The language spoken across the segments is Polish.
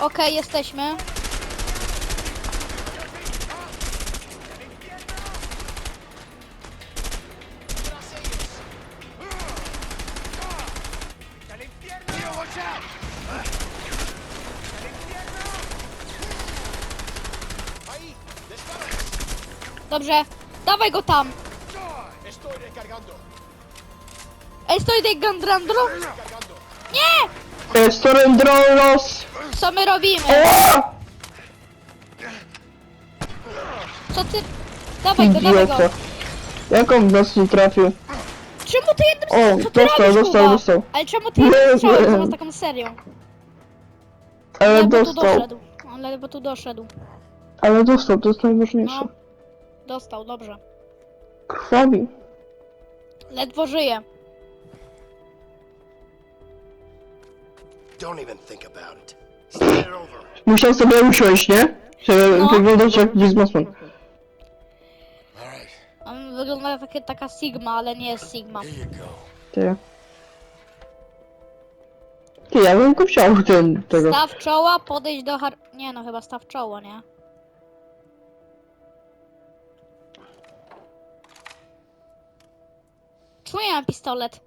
Okej, jesteśmy. Dobrze, dawaj go tam. Estoy recargando. De gandrandro. Nie! Estorendrolos! Co my robimy? Co ty... Dawaj go, dawaj go. Idiota. Jak on w nas nie trafił? Czemu ty jednym O, Co ty dostał, robisz, dostał, dostał. Ale czemu ty jednym Nie strzałem zamiast taką serią? Ale Ledwo tu dostał. doszedł. On ledwo tu doszedł. Ale dostał, to jest najważniejsze. No. Dostał, dobrze. Krwawi. Ledwo żyje. Don't even think about it. Musiał sobie usiąść, nie? Żeby No. wyglądać jak biznesmen. All right. On wygląda jak takie, taka Sigma, ale nie jest Sigma. Here you go. Ty. Ty, ja bym go wziął ten, tego. Staw czoła, podejść do har... Nie no, chyba staw czoła, nie? Mam pistolet?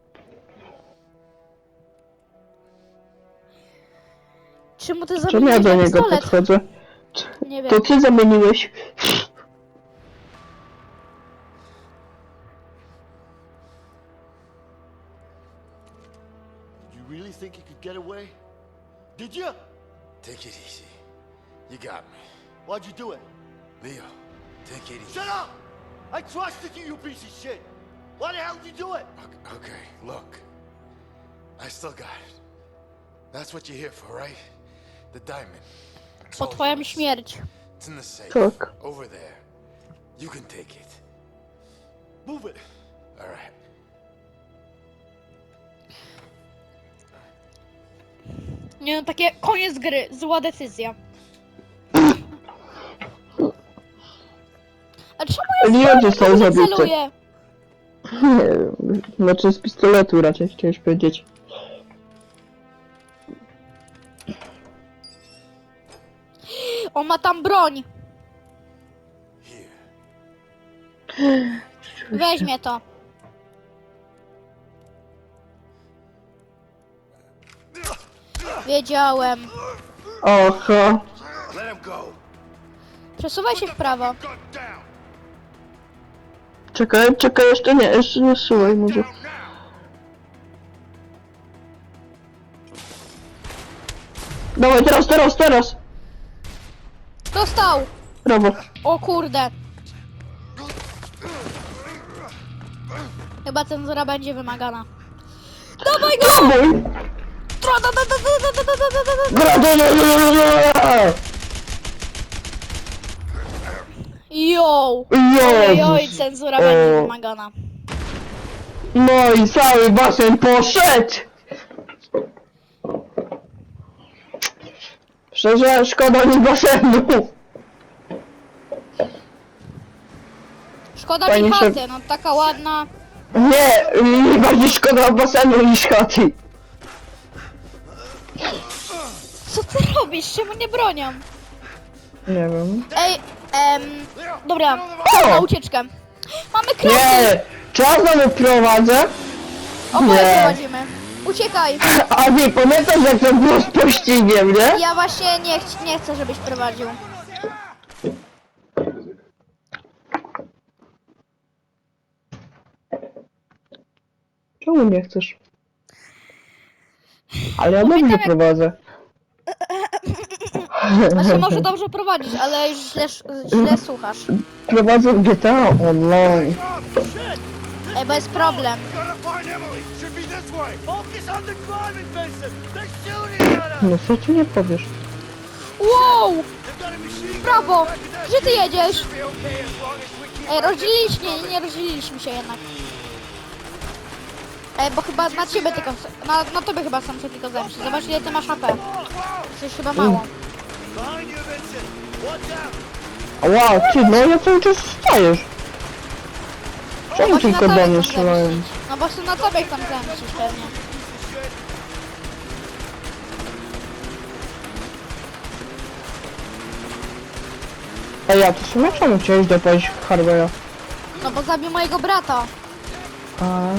Czemu ty Czemu ja zamieniłeś do niego pistolet? podchodzę? Nie wiem. To ty zamieniłeś. You really think you could get away? Did you? Take it easy. You got me. Why'd you do it? Leo, take it easy. Shut up! I trusted you, you piece of shit. Why the hell did you do it? Okay, look. I still got it. That's what you're here for, right? The diamond. Śmierć. It's in the safe. Tak. Over there. You can take it. Move it. All right. Nie no, takie koniec gry, zła decyzja. A czemu ja Nie znowu został zabity. celuję? Nie wiem, Znaczy z pistoletu raczej chciałeś powiedzieć. On ma tam broń. Weźmie to. Wiedziałem. Oho. Przesuwaj się w prawo. Czekaj, czekaj, jeszcze nie, jeszcze nie słuchaj może. Dawaj, teraz, teraz, teraz! Dostał! Brawo. O kurde. Chyba cenzura będzie wymagana. Dawaj go! Mój! Tra- da- da- da- da- da- da- da- da- da- da- da. Yo! Oj, oj, cenzura będzie wymagana. No i cały basen poszedł! Szczerze, szkoda mi basenu. Szkoda Pani mi szef- chaty, no taka ładna. Nie, mi bardziej szkoda basenu niż chaty. Co ty robisz? Czemu nie bronią? Nie wiem. Ej, em, dobra, czas na ucieczkę. Mamy krasy! Nie! Czas znowu prowadzę. Oboje Nie. prowadzimy. Uciekaj! A nie, pamiętasz jak to było z pościgiem, nie? Ja właśnie nie, ch- nie chcę, żebyś prowadził. Czemu nie chcesz? Ale ja dobrze Pamiętam, jak- prowadzę. Znaczy może dobrze prowadzić, ale już źle, źle słuchasz. Prowadzę GTA online. Ej, bo jest problem. Gotta find Emily. No co nie powiesz? Wow! Brawo! Gdzie ty jedziesz? Ej, rozdzieliliśmy, nie, nie rozdzieliliśmy się jednak. Ej, bo chyba na ciebie tylko, na, na tobie chyba sam się tylko zemści. Zobacz ile ty masz HP. Coś chyba mało. Wow, ty, no ja cały czas wstajesz. Czemu no Właśnie tylko na do mnie chcą. No bo są na tobie tam zemścisz pewnie. A ja to sumie czemu chciałeś dopalić hardware'a? No bo zabił mojego brata. A,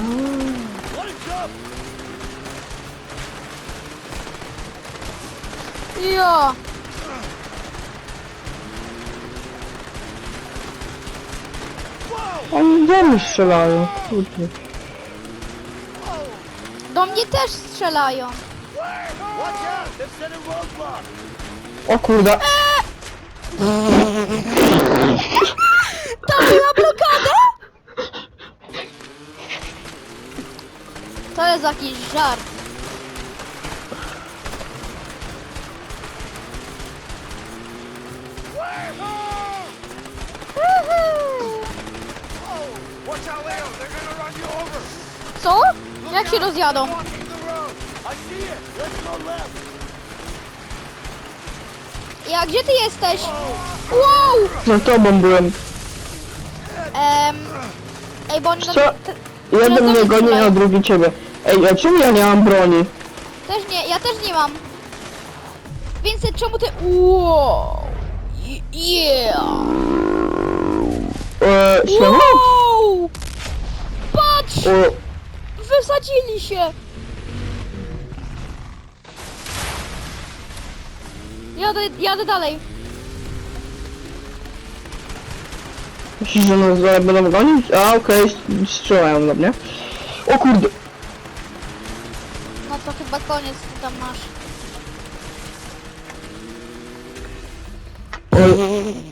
Jo! Oni do mnie strzelają. Kurde. Do mnie też strzelają. O kurde. To była blokada? To jest jakiś żart. Co? Jak się rozjadą? Ja, gdzie ty jesteś? Wow! Za tobą byłem. Em, ej, bo oni... Co? Jeden mnie goni, a drugi ciebie. Ej, a czemu ja nie mam broni? Też nie, ja też nie mam. Vincent, czemu ty... Wow! Je- Yeah! E, siema? Wow! O, Wysadzili się! Jadę, jadę dalej. myślisz, że nas zaraz będą gonić? A, okej, strzelają do mnie. O kurde. No to chyba koniec, ty tam masz. Dalej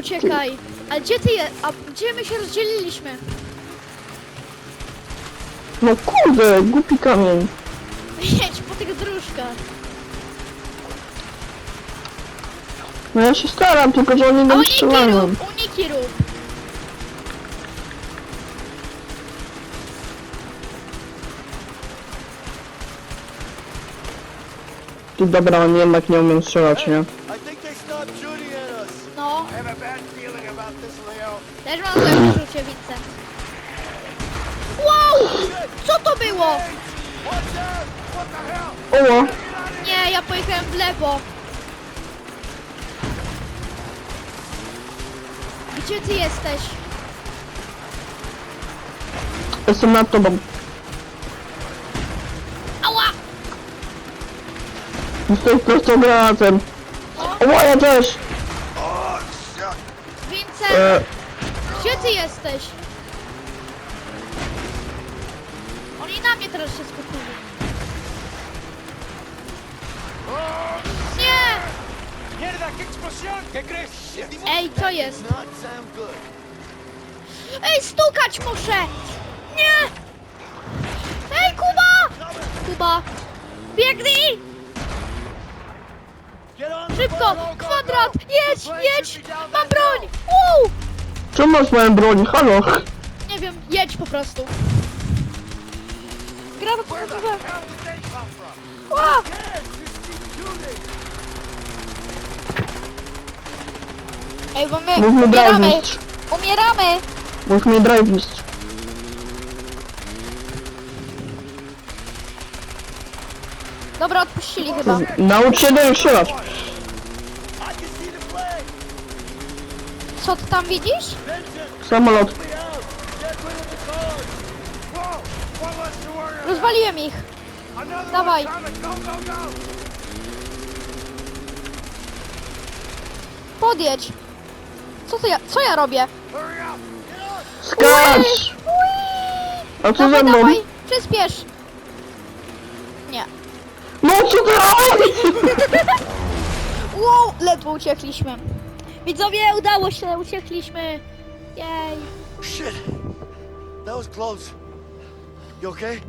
uciekaj. Ale gdzie ty je... A gdzie my się rozdzieliliśmy? No kurde, głupi kamień. Jedź po tych dróżkach. No ja się staram, tylko że oni A nam uniki strzelają. rób, uniki rób. Ty dobra, oni jednak nie umiem strzelać, nie? Też mam złe Vincent. Wow! Co to było? Oło, Nie, ja pojechałem w lewo. Gdzie ty jesteś? jestem nad tobą. Ała! Jestem prosto granatem. O, ja też. Vincent, E, gdzie ty jesteś? Oni na mnie teraz się skupili. Nie! Mierda, qué explosión! ¿Qué crees? Shit! Ej, co jest? Not sound good. Ej, stukać muszę! Nie! Ej, Kuba! Kuba! Biegnij! Get on the Szybko! boat, go, go, Kwadrat! Jedź, The plane jedź! should be down Mam there broń! now. Czemu masz moją broń? Halo? Nie wiem, jedź po prostu. Ła! Keep shooting. Ej, bo my Mów mi drive umieramy! mistrz. Umieramy! Mów mi drive. Dobra, odpuścili chyba. Naucz się do strzelać. I can see the flag. Co ty tam widzisz? Samolot. Rozwaliłem ich. Dawaj. Podjedź. Co to ja, co ja robię? Skacz! A co ze Dawaj, mną? dawaj, przyspiesz. Nie. No co ty Wow, ledwo uciekliśmy. Widzowie, udało się, uciekliśmy. Jej. Shit! That was close. You okay?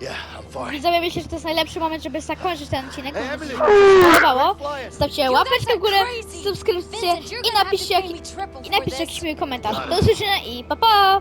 Yeah, I'm fine. Widzowie, myślę, że to jest najlepszy moment, żeby zakończyć ten odcinek. Hey, Mam nadzieję, Emily. że wam się podobało. Stawcie łapeczkę w górę, subskrypcję i napiszcie, jaki, i napiszcie jakiś miły komentarz. Do usłyszenia i pa pa!